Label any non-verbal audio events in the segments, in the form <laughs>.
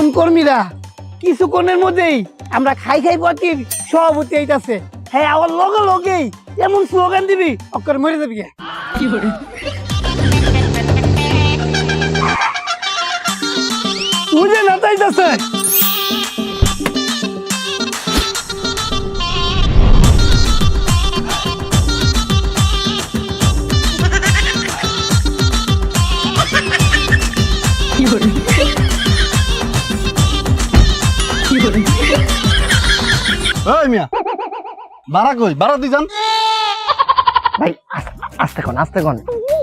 শোন কর্মীরা কিছুক্ষণের মধ্যেই আমরা খাই খাই পাখির সভাপতি আইতাছে। হ্যাঁ আমার লগে লগেই এমন স্লোগান দিবি অক্কর মরে যাবি। বুঝে না তাইতাছে? ওই মিয়া। বাড়া কই? বাড়া দি যান ভাই আস্তে কোন আস্তে কোন।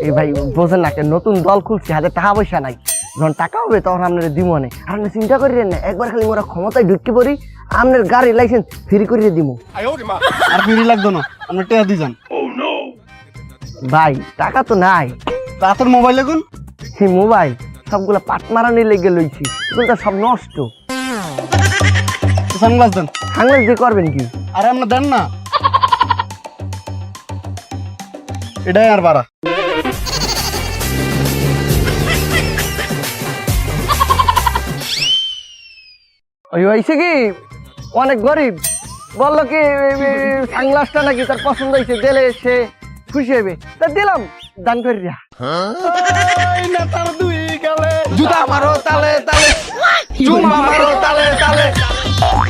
এই ভাই বোঝেন না নতুন দল খুলছে হাতে টাকা পয়সা নাই। যখন টাকা হবে তখন আপনার দিব না আর আপনি চিন্তা করিলেন না একবার খালি মোরা ক্ষমতায় ঢুকতে পারি আপনার গাড়ির লাইসেন্স ফ্রি করিয়ে দিব আর ফিরি লাগতো না দি যান। ভাই টাকা তো নাই। তা তোর মোবাইল এখন সেই মোবাইল সবগুলা পাট মারানি লেগে লইছি এগুলো সব নষ্ট। সানগ্লাস দেন। সাংলাস দিয়ে করবেন কি? আরে আপনার দেন না। এটাই আর বাড়া। ওই হয়েছে কি? অনেক গরিব। বলল কি সাংলাসটা নাকি তার পছন্দ হয়েছে দিলে সে খুশি হবে তা দিলাম দান করিয়া। দুই গেলে। জুতা মারো তালে তালে। চুমা মারো তালে তালে।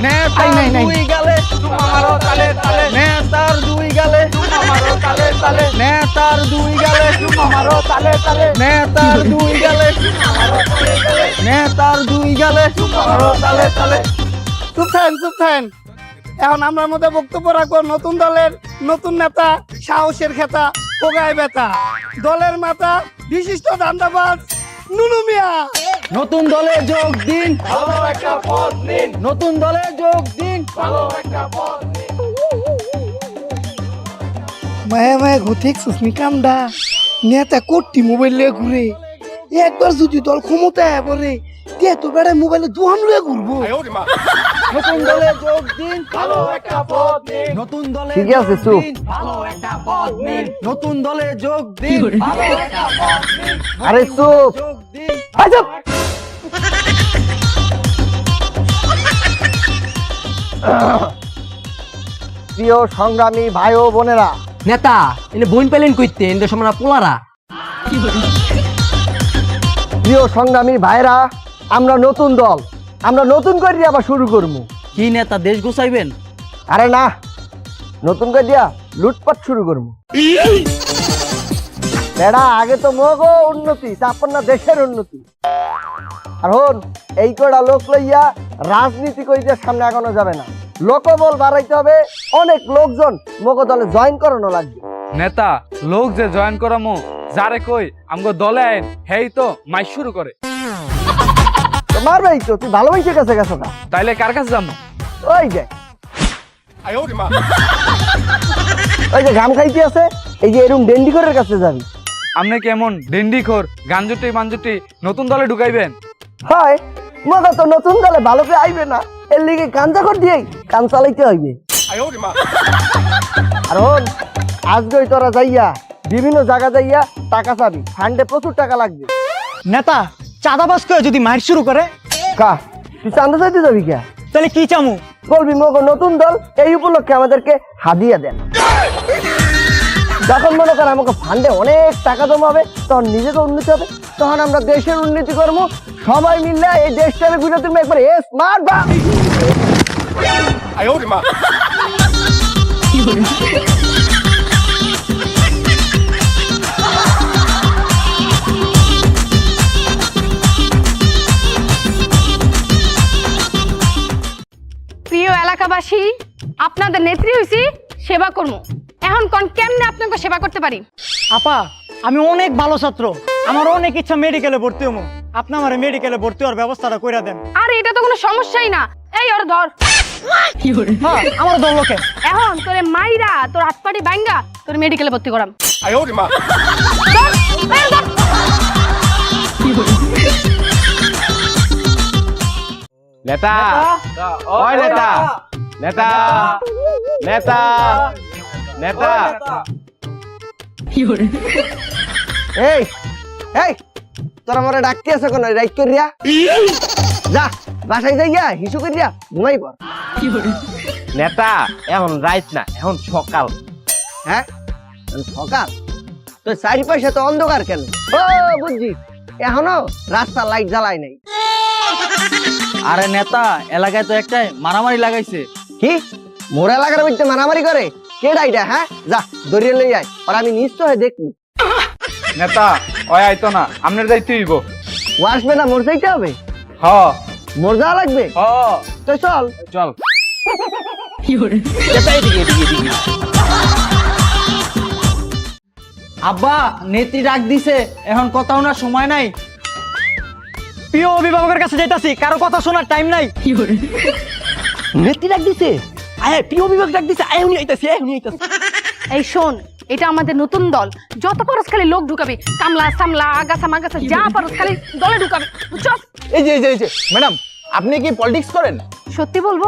নেতার। দুই গালে চুমা মারো তালে তালে। নেতার দুই গালে চুমা মারো তালে তালে। নেতার দুই গালে চুমা মারো তালে তালে। নেতার দুই গালে চুমা মারো তালে তালে। নেতার দুই গালে চুমা মারো তালে তালে। চুপ থাকেন চুপ থাকেন এখন আমরা মধ্যে বক্তব্য রাখব নতুন দলের নতুন নেতা সাহসের খেতা পোগায় বেতা। দলের মাতা বিশিষ্ট দান্দাবাজ নুনু মিয়া। নতুন দলে যোগ দিন। ভালো একটা পদ নিন। নতুন দলে যোগ দিন। ভালো একটা পদ মায়া মায়া ঘুরতে সুস্মি কামডা নেতা কোটি মোবাইল লিয়ে ঘুরে। একবার যদি দল ক্ষমতায় পড়ে তে তো বেড়ে মোবাইলে দোহান লয়ে ঘুরবো। নতুন দলে যোগ দিন ভালো একটা পথ নিন। নতুন দলে ঠিকই আছে, চুপ। ভালো একটা পথ নিন। নতুন দলে যোগ দিন ভালো একটা পথ নিন। আরে চুপ যোগ দিন আই চুপ প্রিয় সংগ্রামী ভাই ও বোনেরা। নেতা এনে বইন পেলেন কইতে এনে সমরা পোলারা। প্রিয় সংগ্রামী ভাইরা আমরা নতুন দল আমরা নতুন করে আবার শুরু করব। কি নেতা দেশ গুছাইবেন? আরে না নতুন করে দিয়া লুটপাট শুরু করব। বেড়া আগে তো মগো উন্নতি তারপর না দেশের উন্নতি। আর হন এই কটা লোক লইয়া রাজনীতি কইতে সামনে আগানো যাবে না। লোকবল বাড়াইতে হবে অনেক লোকজন মগো দলে জয়েন করানো লাগবে। নেতা লোক যে জয়েন করামো যারে কই আমগো দলে আইন হেই তো মাই শুরু করে। মারবেই তো তুই ভালো মানুষের কাছে গেছো না? তাইলে কার কাছে যাব? ওই যে। ওই যে ঘাম খাইতে আছে এই যে এরকম ডেন্ডিকরের কাছে যাবি। আপনি কেমন ডেন্ডি খোর? গাঞ্জুটি মাঞ্জুটি নতুন দলে ঢুকাইবেন? হয় মগা তো নতুন দলে ভালো করে আইবে না। এর লিগে কাঞ্জা কর দিয়েই কান চালাইতে হইবে। আর হন আজকে তোরা যাইয়া বিভিন্ন জায়গা যাইয়া টাকা চাবি। ফান্ডে প্রচুর টাকা লাগবে। নেতা চাঁদাবাজ করে যদি মাইর শুরু করে? কা তুই চান্দা চাইতে যাবি কে? তাহলে কি চামু? বলবি মগ নতুন দল এই উপলক্ষে আমাদেরকে হাদিয়া দেন। যখন মনে কর আমাকে ফান্ডে অনেক টাকা জমাবে তখন নিজেকে উন্নতি হবে তখন আমরা দেশের উন্নতি করব। সবাই মিললে এই দেশটাকে ঘুরে তুমি একবার স্মার্ট বা <laughs> এলাকাবাসী আপনাদের নেত্রী হইছি সেবা কর্ম এখন কোন কেমনে আপনাকে সেবা করতে পারি? আপা আমি অনেক ভালো ছাত্র। আমার অনেক ইচ্ছা মেডিকেলে ভর্তি হব আপনি আমার মেডিকেলে ভর্তি হওয়ার ব্যবস্থাটা করে দেন। আর এটা তো কোনো সমস্যাই না। এই ওর ধর। হ্যাঁ আমার দল লোকে। এখন তোরে মাইরা তোর তোর মেডিকেলে ভর্তি করাম। ধর, এই ধর। নেতা। ওই নেতা। নেতা নেতা নেতা। এই এই তোরা আমার ডাকতে আছে কোন? রাইট করিয়া? যা বাসায় যাইয়া হিসু করিয়া ঘুমাই পর নেতা এখন রাইত না এখন সকাল। হ্যাঁ? সকাল? তো চারিপাশে তো অন্ধকার কেন? ও বুঝছি। এখনও রাস্তা লাইট জ্বালাই নাই। আরে নেতা এলাকায় তো একটাই মারামারি লাগাইছে। কি? মোর এলাকার মধ্যে মারামারি করে? কে ডাইটা হ্যাঁ? যা দরিয়ে লই যায় আর আমি নিশ্চয় হয়ে দেখব। নেতা ওই আইতো না আপনার দায়িত্ব হইব। ও আসবে না মোর যাইতে হবে? হ। মোর যাওয়া লাগবে? হ। তো চল। চল। আব্বা নেত্রী ডাক দিছে এখন কথা শোনার সময় নাই। প্রিয় অভিভাবকের কাছে যাইতাছি কারও কথা শোনার টাইম নাই। নেত্রী ডাক দিছে। আয় প্রিয় বিভাগ ডাক দিছে। আয় উনি আইতাছে আয় উনি আইতাছে। এই শোন এটা আমাদের নতুন দল। যত পারস খালি লোক ঢুকাবি। কামলা সামলা আগাছা মাগাছা যা পারস খালি দলে ঢুকাবি। বুঝছস এই যে এই যে এই যে ম্যাডাম আপনি কি পলিটিক্স করেন? সত্যি বলব?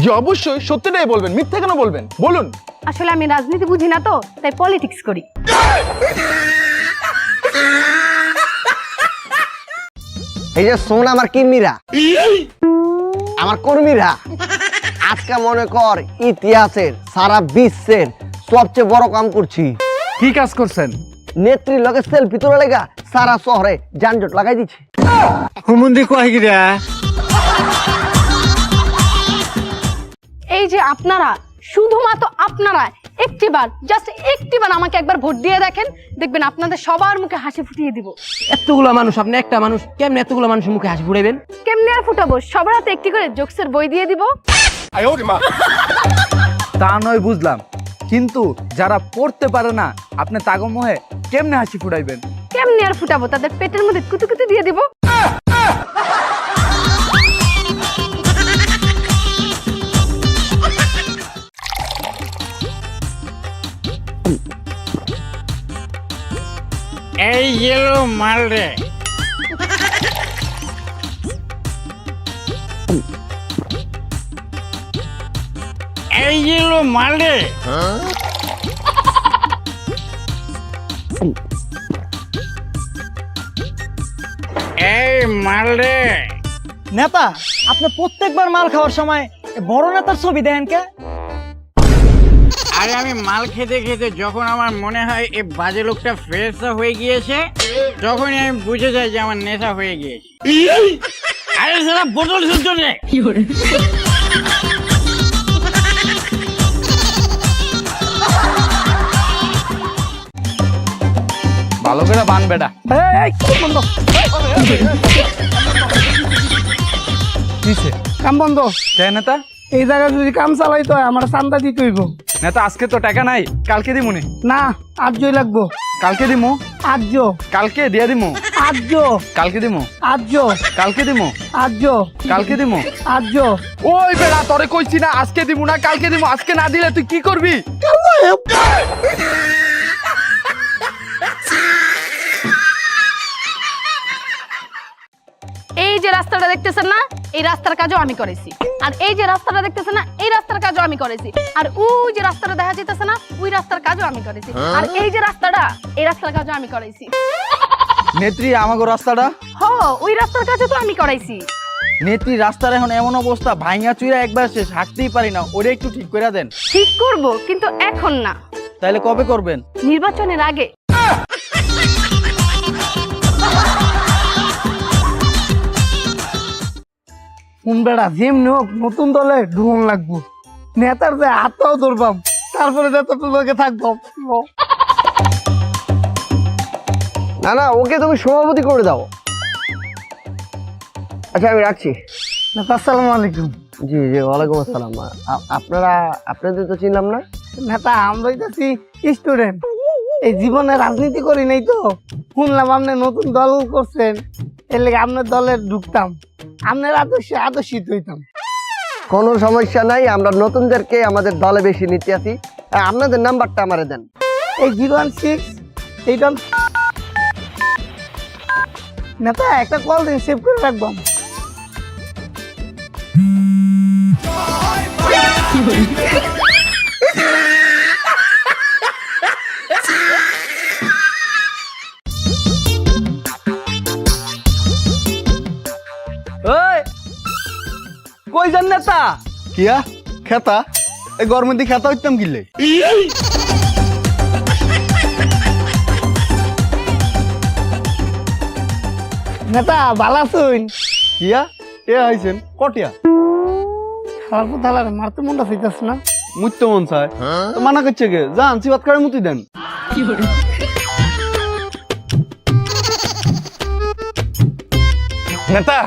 জি অবশ্যই সত্যিটাই বলবেন মিথ্যে কেন বলবেন? বলুন। আসলে আমি রাজনীতি বুঝি না তো তাই পলিটিক্স করি। এই যে শোন আমার কিন্নিরা আমার কর্মীরা আজকে মনে কর ইতিহাসের সারা বিশ্বের সবচেয়ে বড় কাম করছি। কি কাজ করছেন? নেত্রী লগে সেলফি তোলা লেগা সারা শহরে যানজট লাগাই দিচ্ছে। হুমুন্দি কয় গিরা? এই যে আপনারা শুধুমাত্র আপনারা একটিবার জাস্ট একটিবার আমাকে একবার ভোট দিয়ে দেখেন দেখবেন আপনাদের সবার মুখে হাসি ফুটিয়ে দিব। এতগুলা মানুষ আপনি একটা মানুষ কেমনে এতগুলা মানুষের মুখে হাসি ফুটাইবেন? কেমনে আর ফুটাবো? সবার হাতে একটি করে জোকসের বই দিয়ে দিব। তা নয় বুঝলাম কিন্তু যারা পড়তে পারে না আপনি তাগমোহে কেমনে হাসি ফুটাইবেন? কেমনে আর ফুটাবো? তাদের পেটের মধ্যে কুতুকুতু দিয়ে দিব। এই গেলো মাল রে। এই গেলো মাল রে। এই মাল রে। নেতা, আপনি প্রত্যেকবার মাল খাওয়ার সময় বড় নেতার ছবি দেন কে? আরে আমি মাল খেতে খেতে যখন আমার মনে হয় এই বাজে লোকটা ফ্রেশ হয়ে গিয়েছে তখনই আমি বুঝে যাই যে আমার নেশা হয়ে গিয়েছে। আরে সারা বোতল শুদ্ধ রে ভালো করে বান বেটা। কাম বন্ধ। কে নেতা এই জায়গায় যদি কাম চালাইতে হয় আমার চান্দা দিতে হইব নেতা আজকে তো টাকা নাই কালকে দিমুনি না। আর্যই লাগবো। কালকে দিমু? আর্য কালকে দিয়া দিমু। আর্য কালকে দিমু। আর্য কালকে দিমু। আর্য কালকে দিমু। আর্য ওই বেড়া তোরে কইছি না আজকে দিমু না কালকে দিমু। আজকে না দিলে তুই কি করবি? এই যে রাস্তাটা দেখতেছেন না? এই রাস্তার কাজও আমি করেছি। আর এই যে রাস্তাটা দেখতেছেন না এই রাস্তার কাজও আমি করেছি। আর ওই যে রাস্তাটা দেখা যাইতেছে না ওই রাস্তার কাজও আমি করেছি। আর এই যে রাস্তাটা এই রাস্তার কাজও আমি করেছি। নেত্রী আমাগো রাস্তাটা? হ ওই রাস্তার কাজও তো আমি করাইছি নেত্রী রাস্তার এখন এমন অবস্থা ভাইয়া চুইরা একবার শেষ হাঁটতেই পারি না ওরে একটু ঠিক করে দেন। ঠিক করব কিন্তু এখন না। তাহলে কবে করবেন? নির্বাচনের আগে কোন বেড়া যেমনি হোক নতুন দলে ঢুকন লাগবো। নেতার যে হাতটাও ধরবাম তারপরে নেতার লোকে থাকব না না ওকে তুমি সভাপতি করে দাও। আচ্ছা আমি রাখছি। নেতা আসসালামু আলাইকুম। জি জি ওয়ালাইকুম আসসালাম। আপনারা আপনাদের তো চিনলাম না? নেতা আমরা হইতাছি স্টুডেন্ট। এই জীবনে রাজনীতি করি নাই তো। শুনলাম আপনি নতুন দল করছেন। এর লেগে আপনার দলে ঢুকতাম। আপনার আদর্শে আদর্শিত হইতাম। কোনো সমস্যা নাই আমরা নতুনদেরকে আমাদের দলে বেশি নিতে আসি। আপনাদের নাম্বারটা আমারে দেন। এই জিরো ওয়ান সিক্স এইট নেতা একটা কল দিন সেভ করে রাখবাম ওই <laughs> কই যান নেতা? কিয়া? খেতা? এই গরমের দিকে খেতা হইতাম কিলে নেতা বালা শুন কিয়া? এ আইছেন? কটিয়া? খালার পুতালার মারতে মনটা চাইতাস না। মুত্য মন চায়। তো মানা করছে কে? যান সিবাত করে মুতি দেন। নেতা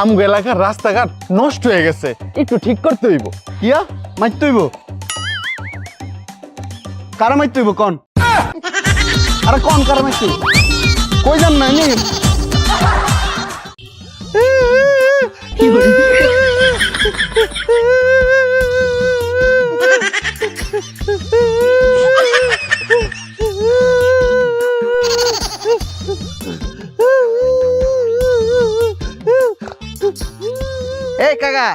আমগো এলাকার রাস্তাঘাট নষ্ট হয়ে গেছে। একটু ঠিক করতে হইব। কিয়া? মারতে হইব। কারা মারতে হইব? কন। আরে কন কারা মারতে? কই যান না নি এই <laughs> <laughs> <laughs> কাকা।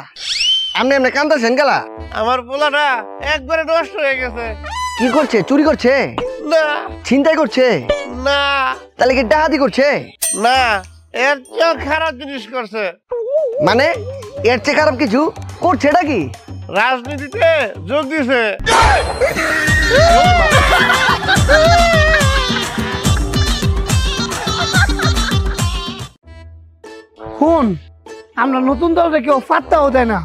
আপনি এমনি কান্দাছেন গেলা। আমার পোলাটা একবারে নষ্ট হয়ে গেছে। কি করছে? চুরি করছে? না। ছিনতাই করছে? না। তাহলে কি ডাহাতি করছে? না এর চেয়েও খারাপ জিনিস করছে। মানে এর চেয়ে খারাপ কিছু করছে এটা কি? রাজনীতিতে যোগ দিছে। শুন আমরা নতুন দলটা কেউ পাত্তাও দেয় না।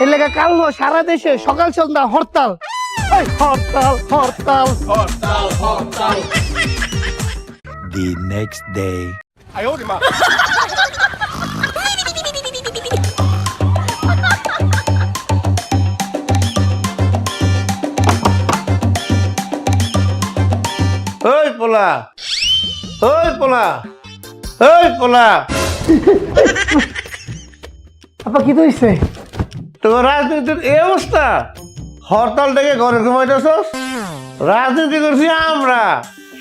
এর লেগে কাল সারা দেশে সকাল সন্ধ্যা হরতাল। এই হরতাল হরতাল। the next day. ওই পোলা। ওই পোলা। ওই পোলা। আপা কি হইছে? তোমার রাজনীতির এই অবস্থা? হরতাল থেকে ঘরে ঘুমাইতেছস? রাজনীতি করছি আমরা।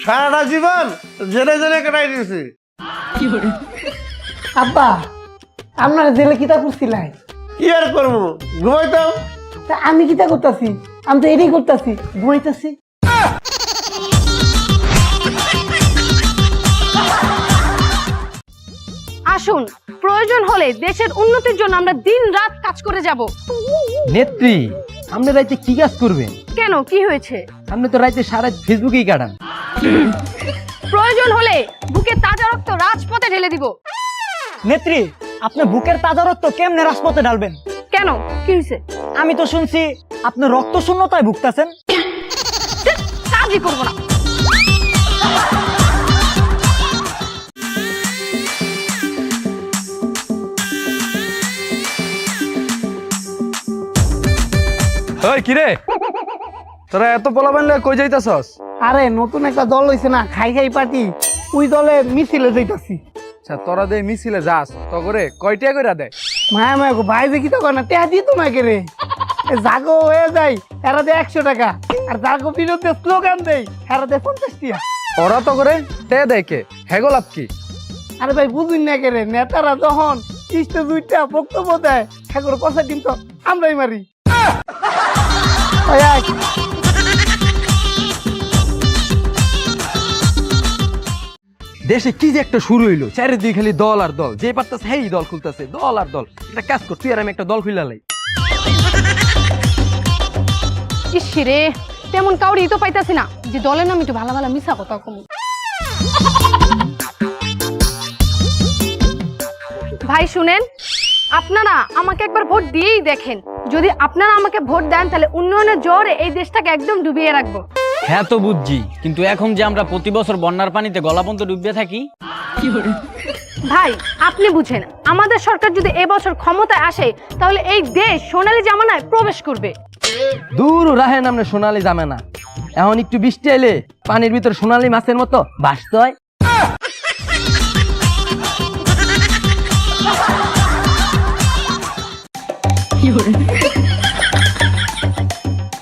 সারাটা জীবন জেলে জেলে কাটাই দিয়েছি আব্বা আপনার জেলে কিতা করছিলাই কি আর করব? ঘুমাইতাম। তা আমি কিতা করতেছি? আমি তো এটাই করতেছি। ঘুমাইতেছি? আসুন প্রয়োজন হলে দেশের উন্নতির জন্য আমরা দিন রাত কাজ করে যাব। নেত্রী আপনি রাইতে কি কাজ করবেন? কেন? কি হয়েছে? আপনি তো রাইতে সারা ফেসবুকেই কাটান। প্রয়োজন হলে বুকে তাজা রক্ত রাজপথে ঢেলে দিব। নেত্রী আপনি বুকের তাজা রক্ত কেমনে রাজপথে ঢালবেন? কেন? কি হয়েছে? আমি তো শুনছি আপনি রক্ত শূন্যতায় ভুগতেছেন। কাজই করব না। ওই কিরে তোরা এত পোলা বানলে কই যাইতাছস? আরে নতুন একটা দল হইছে না খাই খাই পার্টি। ওই দলে মিছিলে যাইতাছি। আচ্ছা তোরা দে মিছিলে যাস তো করে কয়টা কইরা দে? মায়া মায়া গো ভাই যে কি তো করে না টেহা দিয়ে তো না রে। এ জাগো হয়ে যায় এরা দে একশো টাকা। আর জাগো বিরুদ্ধে স্লোগান দেয় এরা দে পঞ্চাশ টিয়া। ওরা তো করে টে দেখে হেগো লাভ কি? আরে ভাই বুঝুন না কে রে নেতারা যখন ইস্টে দুইটা বক্তব্য দেয় ঠাকুর কথা কিন্তু আমরাই মারি। দেশে কি যে একটা শুরু হইল চারিদিকে খালি দল আর দল। যে পারতাছে হেই দল খুলতাছে দল আর দল। একটা কাজ কর তুই আর আমি একটা দল খুললা লাই। ইসিরে তেমন কাউরি তো পাইতাছি না যে দলের নাম একটু ভালো ভালো মিশা কথা কম। ভাই শুনেন আপনারা আমাকে একবার ভোট দিয়েই দেখেন। যদি আপনারা আমাকে ভোট দেন তাহলে উন্নয়নের জোরে এই দেশটাকে একদম ডুবিয়ে রাখব। হ্যাঁ তো বুঝছি কিন্তু এখন যে আমরা প্রতি বছর বন্যার পানিতে গলাপন্ত ডুববে থাকি? ভাই আপনি বুঝেন আমাদের সরকার যদি এবছর ক্ষমতায় আসে তাহলে এই দেশ সোনালী জামানায় প্রবেশ করবে। দূর রাহেন আমরা সোনালি জামে না এখন একটু বৃষ্টি এলে পানির ভিতর সোনালি মাছের মতো ভাসতে হয়।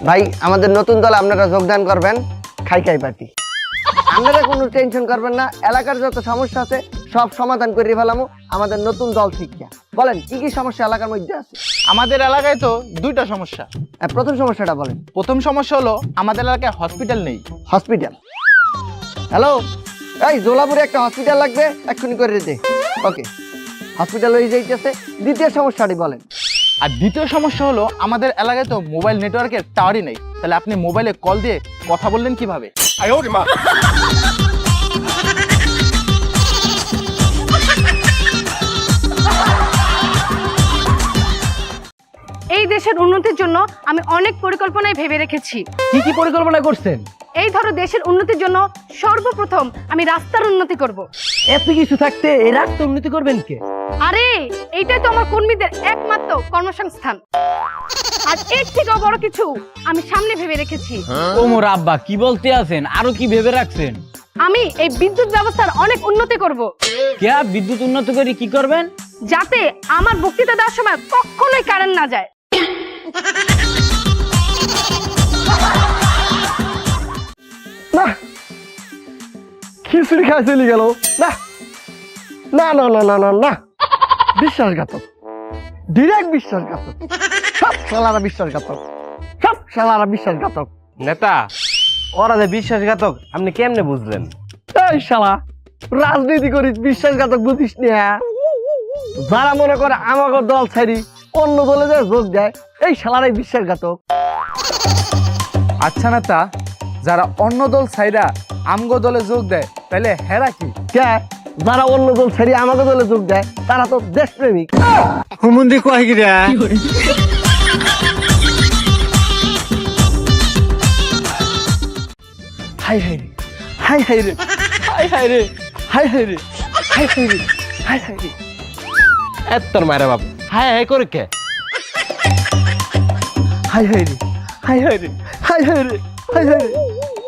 ভাই আমাদের নতুন দল আপনারা যোগদান করবেন। খাই খাই পার্টি। আপনারা কোনো টেনশন করবেন না এলাকার যত সমস্যা আছে সব সমাধান করে ফেলামো। আমাদের নতুন দল শিক্ষা। বলেন কি কি সমস্যা এলাকার মধ্যে আছে? আমাদের এলাকায় তো দুইটা সমস্যা। আহ, প্রথম সমস্যাটা বলেন। প্রথম সমস্যা হলো আমাদের এলাকায় হসপিটাল নেই। হসপিটাল হ্যালো এই জোলাপুরে একটা হসপিটাল লাগবে এক্ষুনি করে দে। ওকে হসপিটাল হয়ে যাইতেছে। দ্বিতীয় সমস্যাটি বলেন। আর দ্বিতীয় সমস্যা হলো আমাদের এলাকায় তো মোবাইল নেটওয়ার্কের টাওয়ারই নেই। তাহলে আপনি মোবাইলে কল দিয়ে কথা বললেন কীভাবে? এই দেশের উন্নতির জন্য আমি অনেক পরিকল্পনায় ভেবে রেখেছি। কি কি পরিকল্পনা করছেন? এই ধরো দেশের উন্নতির জন্য সর্বপ্রথম আমি রাস্তার উন্নতি করব। এত কিছু থাকতে এই রাস্তা উন্নতি করবেন কে? আরে এইটাই তো আমার কর্মীদের একমাত্র কর্মসংস্থান। আর এর থেকেও বড় কিছু আমি সামনে ভেবে রেখেছি। ওমর আব্বা কি বলতে আছেন? আরও কি ভেবে রাখছেন? আমি এই বিদ্যুৎ ব্যবস্থার অনেক উন্নতি করব। কে বিদ্যুৎ উন্নত করে কি করবেন? যাতে আমার বক্তৃতা দেওয়ার সময় কখনোই কারেন্ট না যায়। খিচুড়ি খাই চলে গেল। না না না না না না না। বিশ্বাসঘাতক। ডিরেক্ট বিশ্বাসঘাতক। সব শালারা বিশ্বাসঘাতক। সব শালারা বিশ্বাসঘাতক। নেতা। ওরা যে বিশ্বাসঘাতক আপনি কেমনে বুঝলেন? এই শালা রাজনীতি করিস বিশ্বাসঘাতক বুঝিস না যারা মনে করে আমাকে দল ছাড়ি অন্য দলে যে যোগ দেয় এই শালারাই বিশ্বাসঘাতক। আচ্ছা নেতা যারা অন্য দল সাইরা আমগো দলে যোগ দেয় তাহলে হেরা কি কে যারা অন্য দল ছাড়ি আমাকে দলে যোগ দেয় তারা তো দেশপ্রেমিক হুমুন্দি কয় গিরা হাই হাই রে হাই হাই রে হাই হাই রে হাই হাই রে হাই হাই রে হাই হাই রে এত তোর মায়ের বাপ হাই হাই করে কে হাই হাই রে হাই হাই রে হাই হাই রে হাই হাই রে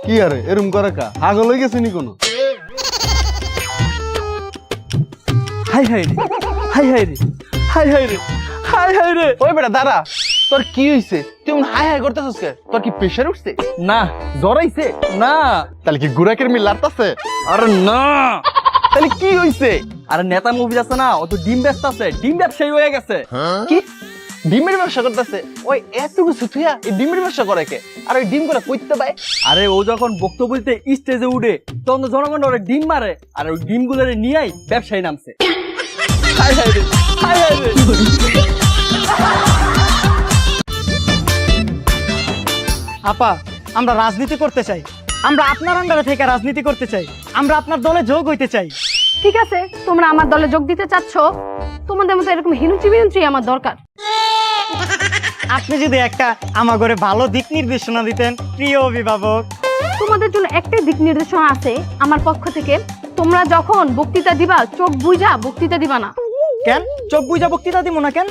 কি আরে এরম করে কা হাগল হয়ে গেছে নি কোনো হাই হাই রে হাই হাই রে হাই হাই রে হাই হাই রে। ওই বেটা দাঁড়া। তোর কি হইছে? তুই হাই হাই করতেছিস কে? তোর কি প্রেসার উঠছে? না জড়াইছে না। তাহলে কি গুড়াকের মিল লাগতাছে আরে না। তাহলে কি হইছে? আরে নেতা মুভি আছে না ও তো ডিম ব্যস্ত আছে ডিম ব্যবসায়ী হয়ে গেছে। কি? ডিমের ব্যবসা করতেছে। ওই এতটুকু সুথুয়া এই ডিমের ব্যবসা করে কে? আর ওই ডিম করে কইতে পায়? আরে ও যখন বক্তব্য দিতে স্টেজে উঠে তখন তো জনগণ ওরে ডিম মারে আর ওই ডিম গুলোরে নিয়েই ব্যবসায়ী নামছে। হাই হাই রে হাই হাই রে। আপা আমরা রাজনীতি করতে চাই। আমরা আপনার আন্ডারে থেকে রাজনীতি করতে চাই। আমরা আপনার দলে যোগ হইতে চাই। ঠিক আছে তোমরা আমার দলে যোগ দিতে চাচ্ছ। তোমাদের মতো এরকম হিনুচি বিনুচি আমার দরকার। আপনি যদি একটা আমার ঘরে ভালো দিক নির্দেশনা দিতেন প্রিয় অভিভাবক। তোমাদের জন্য একটাই দিক নির্দেশনা আছে আমার পক্ষ থেকে। তোমরা যখন বক্তৃতা দিবা চোখ বুঝা বক্তৃতা দিবা না। কেন? চোখ বুঝা বক্তৃতা দিব না কেন?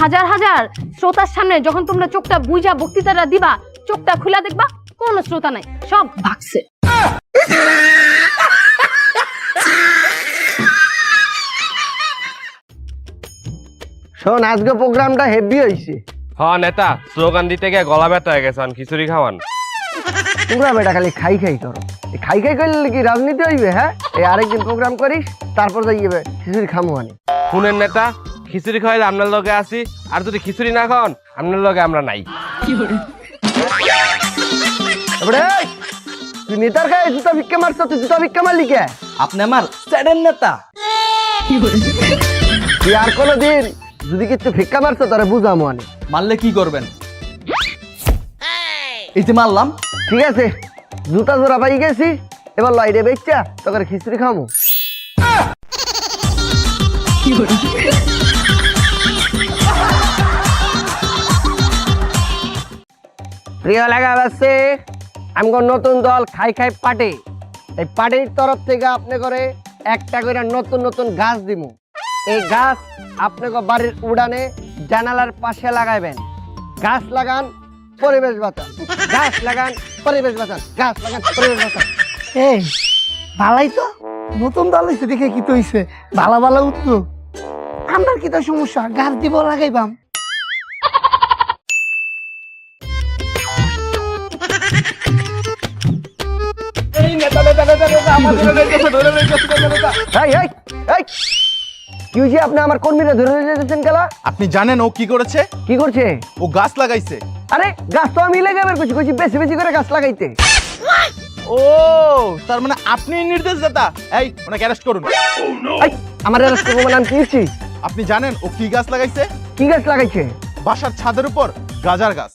হাজার হাজার শ্রোতার সামনে যখন তোমরা চোখটা বুঝা বক্তৃতাটা দিবা চোখটা খুলে দেখবা কোনো শ্রোতা নাই সব ভাগছে। শোন আজকে প্রোগ্রামটা হেভি হয়েছে হ নেতা স্লোগান দিতে গিয়ে গলা ব্যথা হয়ে গেছে খিচুড়ি খাওয়ান। তোমরা বেটা খালি খাই খাই করো। এই খাই খাই করলে কি রাজনীতি হইবে হ্যাঁ? এই আরেকদিন প্রোগ্রাম করিস তারপর যাইবে খিচুড়ি খামো আনি। শুনেন নেতা খিচুড়ি খাওয়াইলে আপনার লগে আসি আর যদি খিচুড়ি না খাওয়ান আপনার লগে আমরা নাই। এবারে এই, তুই নেতার গায়ে জুতা ভিক্ষা মারছ তুই জুতা ভিক্ষা মারলি কে? আপনি আমার স্যাডেন নেতা। তুই আর কোনো দিন যদি কিছু ভিক্ষা মারছ তাহলে বুঝামো আনি। মারলে কি করবেন? যে মারলাম। ঠিক আছে, জুতা জোড়া পাই গেছি, এবার লাইটে বেচা তোকে খিচুড়ি খামো প্রিয় লাগাবাসী আমি নতুন দল খাই খাই পাটে এই পার্টির তরফ থেকে আপনি করে একটা করে নতুন নতুন গাছ দিব এই গাছ আপনাকে বাড়ির উড়ানে জানালার পাশে লাগাইবেন। গাছ লাগান পরিবেশ বাঁচান। গাছ লাগান পরিবেশ বাঁচান। গাছ লাগান পরিবেশ বাঁচান। এই ভালাই তো? নতুন দল হয়েছে দেখে কি তো হইছে? ভালো ভালো উত্তর আমরা কি তো সমস্যা? গাছ দিব লাগাইবাম। এই এই এই কি হয়েছে? আপনি আমার কর্মীরা ধরে নিয়ে যেতেছেন কেলা? আপনি জানেন ও কি করেছে? কি করছে? ও গাছ লাগাইছে। আরে গাছ তো আমি লাগাবার করছি করছি বেশি বেশি করে গাছ লাগাইতে। ও তার মানে আপনি নির্দেশদাতা? এই ওনাকে অ্যারেস্ট করুন। আমার রাস্তা মানে আমি কি আপনি জানেন ও কি গাছ লাগাইছে? কি গাছ লাগাইছে? বাসার ছাদের উপর গাজার গাছ।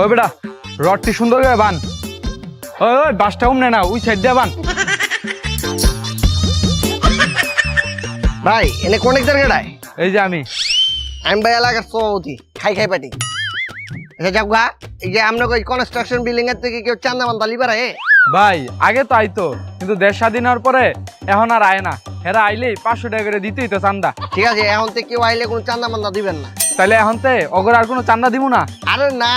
ওই বেটা রডটি সুন্দর করে বান। ওই ওই বাসটা উমনে না ওই সাইড দিয়ে বান। ভাই এনে কোন এক এই যে আমি। আমি ভাই এলাকার সভাপতি খাই খাই পাটি আচ্ছা যাও গা এই যে আমরা কই কনস্ট্রাকশন বিল্ডিং এর থেকে কেউ চান্দা মান্দা লিবার হে ভাই আগে তো আইতো কিন্তু দেশ স্বাধীন হওয়ার পরে এখন আর আয় না। হেরা আইলেই পাঁচশো টাকা করে দিতেই তো চান্দা। ঠিক আছে এখন থেকে কেউ আইলে কোনো চান্দা মান্দা দিবেন না। তাহলে এখন তে অগর আর কোনো চান্দা দিব না? আরে না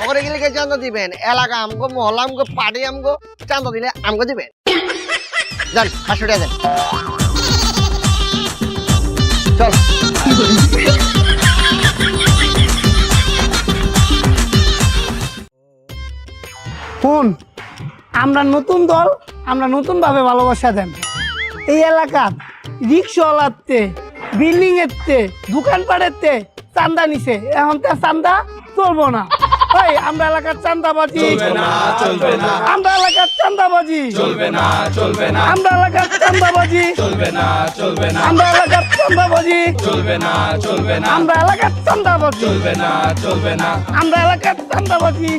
ওখানে গেলে কে চান্দা দিবেন। এলাকা আমগো মহল্লা আমগো পার্টি আমগো, চান্দা দিলে আমগো দিবেন। যান, পাঁচশো টাকা চল। শুন আমরা নতুন দল, আমরা নতুন ভাবে ভালোবাসা দেন। এই এলাকাত রিক্সাওয়ালাতে বিল্ডিং এরতে দোকানপাটেরতে চান্দা নিছে। এখন তো চান্দা চলবো না। ওই আমরা এলাকার চান্দাবাজি। চলবে না আমরা এলাকার চান্দাবাজি। চলবে না চলবে না। আমরা এলাকার চান্দাবাজি। চলবে না চলবে না। আমরা এলাকার চান্দাবাজি। চলবে না চলবে না। আমরা এলাকার চান্দাবাজি। চলবে না চলবে না। আমরা এলাকার চান্দাবাজি।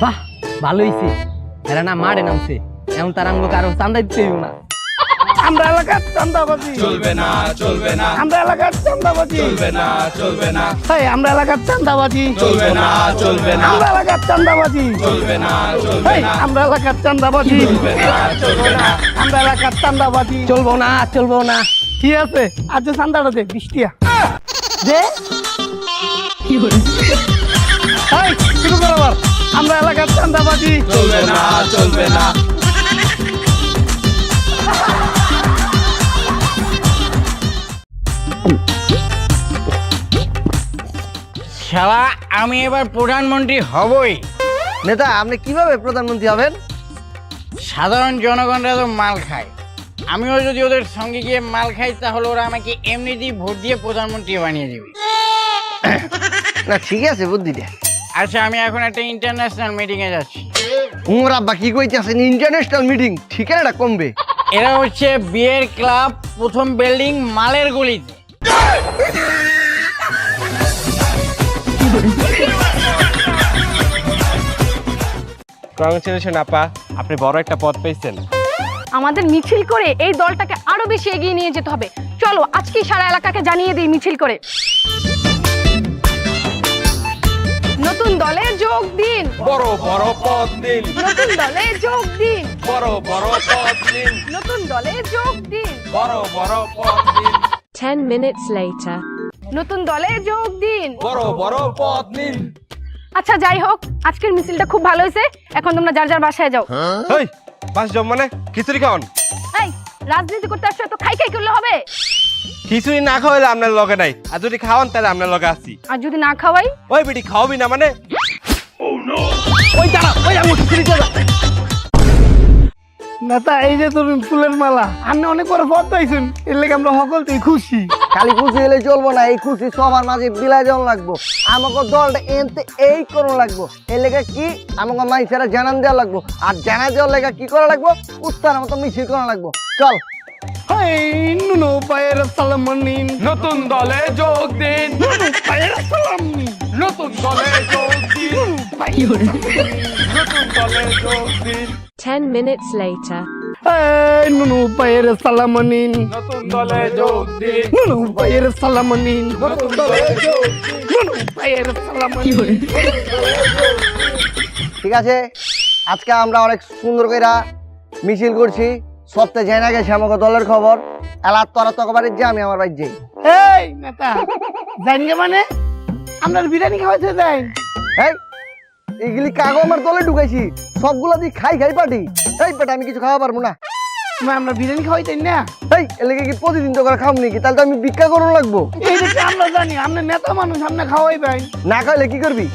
বাহ ভালো হইছে। এরা না মারে নামছে। এখন তার আমগো কারও চান্দা দিতে না। আমরা এলাকার চান্দাবাজি চলবে না চলবে না। আমরা এলাকার চান্দাবাজি চলবে না চলবে না। আমরা এলাকার চান্দাবাজি চলবে না চলবে না। আমরা এলাকার চান্দাবাজি চলবে না চলবে না। আমরা এলাকার চান্দাবাজি চলবে না চলবে না। আমরা এলাকার চান্দাবাজি চলবো না চলবো না। কি আছে? আজ চান্দাটা দে বৃষ্টিয়া। দে। এই, শুরু কর আবার। আমরা এলাকার চান্দাবাজি চলবে না চলবে না। শালা আমি এবার প্রধানমন্ত্রী হবই। নেতা আপনি কীভাবে প্রধানমন্ত্রী হবেন? সাধারণ জনগণরা তো মাল খায়। আমিও যদি ওদের সঙ্গে গিয়ে মাল খাই তাহলে ওরা আমাকে এমনিতেই ভোট দিয়ে প্রধানমন্ত্রী বানিয়ে দেবে। না ঠিক আছে বুদ্ধিটা আচ্ছা আমি এখন একটা ইন্টারন্যাশনাল মিটিং এ যাচ্ছি। উমর আব্বা কি কইতেছেন ইন্টারন্যাশনাল মিটিং ঠিকানাটা কমবে। এরা হচ্ছে বিয়ের ক্লাব প্রথম বিল্ডিং মালের গলিতে। কংগ্রেচুলেশন আপা। আপনি বড় একটা পদ পেয়েছেন। আমাদের মিছিল করে এই দলটাকে আরও বেশি এগিয়ে নিয়ে যেতে হবে। চলো আজকেই সারা এলাকাকে জানিয়ে দিই মিছিল করে। নতুন দলে যোগ দিন। বড় বড় পদ দিন। নতুন দলে যোগ দিন। বড় বড় পদ দিন। নতুন দলে যোগ দিন। বড় বড় পদ দিন। 10 minutes later. নতুন দলে যোগ দিন। বড় বড় পদ নিন। আচ্ছা যাই হোক আজকের মিছিলটা খুব ভালো হয়েছে। এখন তোমরা যার যার বাসায় যাও। হেই বাস জম মানে খিচুড়ি খাওয়ান। এই রাজনীতি করতে আসছো তো খাই খাই করলে হবে। খিচুড়ি না খাওয়াইলে আপনার লগে নাই। আর যদি খাওয়ান তাহলে আপনার লগে আসি আর যদি না খাওয়াই? ওই বেটি খাওয়াবি না মানে? ওই দাঁড়া ওই আমি খিচুড়ি চলে নেতা এই যে তোর ফুলের মালা আপনি অনেক বড় পথ পাইছেন। এর লেগে আমরা সকলতেই খুশি। খালি খুশি হলে চলবো না এই খুশি সবার মাঝে বিলাই যাওয়া লাগবো। আমাকে দলটা এনতে এই করো লাগবো। এর লেগে কি? আমাকে মাইসেরা জানান দেওয়া লাগবো। আর জানা দেওয়ার লেগে কি করা লাগবো? উত্তার মতো মিছিল করা লাগবো। চল। হাই নুনো পায়ের সালাম নিন। নতুন দলে যোগ দিন। নতুন দলে যোগ দিন। নতুন দলে যোগ দিন। 10 minutes later. নতুন দলে যোগ দিন। নুনো পায়ের সালাম নিন নতুন দলে যোগ দিন। নুনো পায়ের সালাম নিন ঠিক আছে? আজকে আমরা অনেক সুন্দর কইরা মিছিল করছি। সপ্তাহে জানা গেছে আমাকে দলের খবর। এলার তোরা তোকে বাড়ির যে আমি আমার বাড়ির যাই। এই নেতা। জানিয়ে মানে? আপনার বিরিয়ানি খাওয়াইতে দেয় এই এগুলি কাগো আমার দলে ঢুকাইছি। সবগুলা দিয়ে খাই খাই পাটি এই পেটা আমি কিছু খাওয়া পারব না। আমরা বিরিয়ানি খাওয়াইতেন না? এই এলাকা কি প্রতিদিন তো করে খাম নাকি? তাহলে তো আমি ভিক্ষা করুন লাগবো। এই দেখে আমরা জানি আপনি নেতা মানুষ আপনি খাওয়াইবেন না খাইলে কি করবি?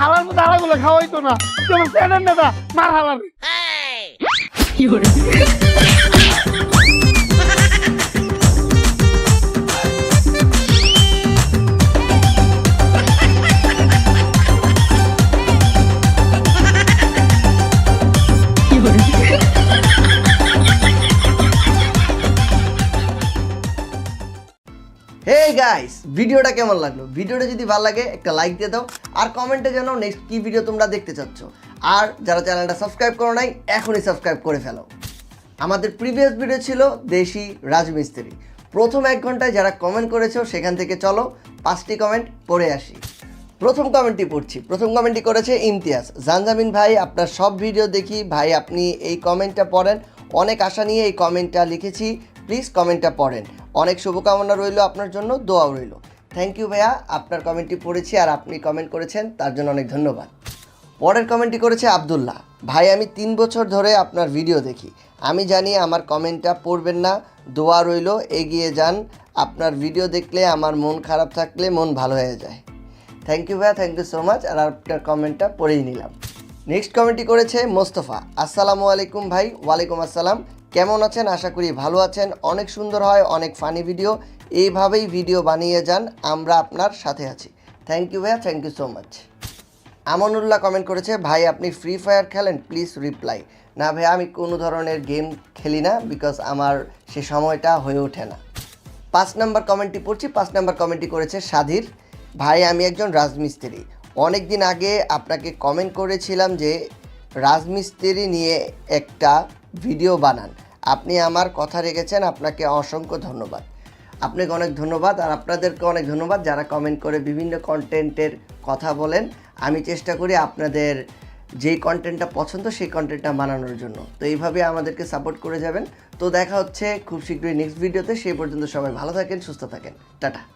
হালার মতো হালাগুলো খাওয়াইতো না। তোমার স্যারের নেতা মার হালার। গাইস ভিডিওটা কেমন লাগল? ভিডিওটা যদি ভালো লাগে, একটা লাইক দিয়ে দাও। আর কমেন্টে জানাও নেক্সট কি ভিডিও তোমরা দেখতে চাচ্ছ। আর যারা চ্যানেলটা সাবস্ক্রাইব করো নাই, এখনই সাবস্ক্রাইব করে ফেলো। আমাদের প্রিভিয়াস ভিডিও ছিল দেশি রাজমিস্ত্রি। প্রথম এক ঘন্টায় যারা কমেন্ট করেছ, সেখান থেকে চলো, পাঁচটি কমেন্ট পড়ে আসি। প্রথম কমেন্টটি পড়ছি। প্রথম কমেন্টটি করেছে ইমতিয়াজ। জানজামিন ভাই, আপনার সব ভিডিও দেখি। ভাই, আপনি এই কমেন্টটা পড়েন। অনেক আশা নিয়ে এই কমেন্টটা লিখেছি। প্লিজ কমেন্টটা পড়েন। অনেক শুভকামনা রইল আপনার জন্য, দোয়াও রইল। থ্যাংক ইউ ভাইয়া, আপনার কমেন্টটি পড়েছি আর আপনি কমেন্ট করেছেন, তার জন্য অনেক ধন্যবাদ। পরের কমেন্টটি করেছে আবদুল্লাহ, ভাই, আমি তিন বছর ধরে আপনার ভিডিও দেখি। আমি জানি আমার কমেন্টটা পড়বেন না, দোয়া রইল, এগিয়ে যান। আপনার ভিডিও দেখলে আমার মন খারাপ থাকলে মন ভালো হয়ে যায়। থ্যাংক ইউ ভাইয়া থ্যাংক ইউ সো মাচ আর আপনার কমেন্টটা পড়েই নিলাম। নেক্সট কমেন্টটি করেছে মোস্তফা, আসসালামু আলাইকুম ভাই, ওয়ালাইকুম আসসালাম। কেমন আছেন? আশা করি ভালো আছেন। অনেক সুন্দর হয়, অনেক ফানি ভিডিও এইভাবেই ভিডিও বানিয়ে যান, আমরা আপনার সাথে আছি। থ্যাংক ইউ ভাইয়া thank you so much Amanullah comment করেছে, ভাই, আপনি ফ্রি ফায়ার খেলেন? প্লিজ রিপ্লাই না ভাই আমি কোনো ধরনের গেম খেলি না বিকজ আমার সে সময়টা হয়ে ওঠে না। পাঁচ নাম্বার কমেন্টটি পড়ছি, পাঁচ নাম্বার কমেন্টটি করেছে সাধীর। ভাই, আমি একজন রাজমিস্ত্রি। অনেক দিন আগে আপনাকে কমেন্ট করেছিলাম যে, রাজমিস্ত্রি নিয়ে একটা ভিডিও বানান। আপনি আমার কথা রেখেছেন, আপনাকে অসংখ্য ধন্যবাদ। আপনাকে অনেক ধন্যবাদ আর আপনাদেরকে অনেক ধন্যবাদ যারা কমেন্ট করে বিভিন্ন কন্টেন্টের কথা বলেন। আমি চেষ্টা করি আপনাদের যেই কন্টেন্টটা পছন্দ, সেই কন্টেন্টটা বানানোর জন্য। তো এইভাবে আমাদেরকে সাপোর্ট করে যাবেন। তো দেখা হচ্ছে খুব শীঘ্রই নেক্সট ভিডিওতে সেই পর্যন্ত সবাই ভালো থাকেন, সুস্থ থাকেন। টাটা।